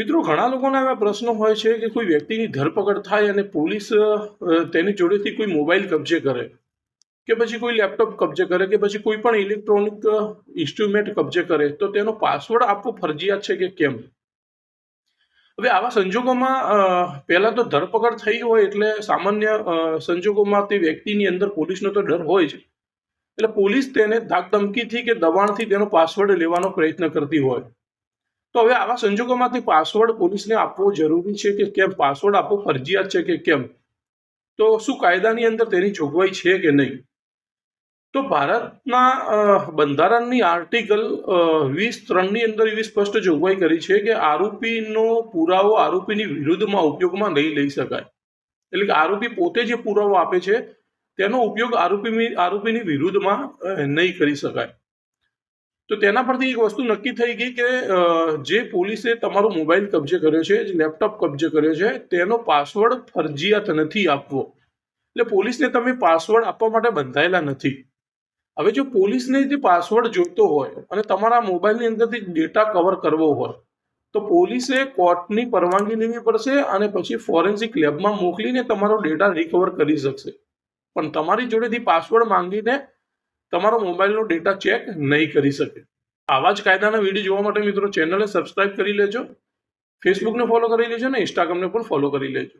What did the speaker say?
મિત્રો, ઘણા લોકોના એવા પ્રશ્નો હોય છે કે કોઈ વ્યક્તિની ધરપકડ થાય અને પોલીસ તેની જોડેથી કોઈ મોબાઈલ કબજે કરે કે પછી કોઈ લેપટોપ કબજે કરે કે પછી કોઈ પણ ઇલેક્ટ્રોનિક ઇન્સ્ટ્રુમેન્ટ કબજે કરે, તો તેનો પાસવર્ડ આપવો ફરજિયાત છે કે કેમ? હવે આવા સંજોગોમાં પહેલા તો ધરપકડ થઈ હોય એટલે સામાન્ય સંજોગોમાં તે વ્યક્તિની અંદર પોલીસનો તો ડર હોય જ. એટલે પોલીસ તેને ધાક ધમકીથી કે દબાણથી તેનો પાસવર્ડ લેવાનો પ્રયત્ન કરતી હોય. તો હવે આવા સંજોગોમાંથી પાસવર્ડ પોલીસને આપવો જરૂરી છે કે કેમ? પાસવર્ડ આપવો ફરજિયાત છે કે કેમ? તો શું કાયદાની અંદર તેની જોગવાઈ છે કે નહીં? તો ભારતના બંધારણની આર્ટિકલ વીસ ત્રણની અંદર એવી સ્પષ્ટ જોગવાઈ કરી છે કે આરોપીનો પુરાવો આરોપીની વિરુદ્ધમાં ઉપયોગમાં નહીં લઈ શકાય. એટલે કે આરોપી પોતે જે પુરાવો આપે છે, તેનો ઉપયોગ આરોપી, આરોપીની વિરુદ્ધમાં નહીં કરી શકાય. તો તેના પરથી એક વસ્તુ નક્કી થઈ ગઈ કે જે પોલીસે તમારો મોબાઈલ કબજે કર્યો છે, જે લેપટોપ કબજે કર્યો છે, તેનો પાસવર્ડ ફરજિયાત નથી આપવો. એટલે પોલીસને તમે પાસવર્ડ આપવા માટે બંધાયેલા નથી. હવે જો પોલીસને જે પાસવર્ડ જોઈતો હોય અને તમારા મોબાઈલની અંદરથી ડેટા કવર કરવો હોય, તો પોલીસે કોર્ટની પરવાનગી લેવી પડશે અને પછી ફોરેન્સિક લેબમાં મોકલીને તમારો ડેટા રિકવર કરી શકશે. પણ તમારી જોડેથી પાસવર્ડ માંગીને તમારો મોબાઈલનો ડેટા ચેક નહીં કરી શકે. આવા જ કાયદાના વીડિયો જોવા માટે મિત્રો ચેનલને સબસ્ક્રાઇબ કરી લેજો. ફેસબુકને ફોલો કરી લેજો ને ઇન્સ્ટાગ્રામને પણ ફોલો કરી લેજો.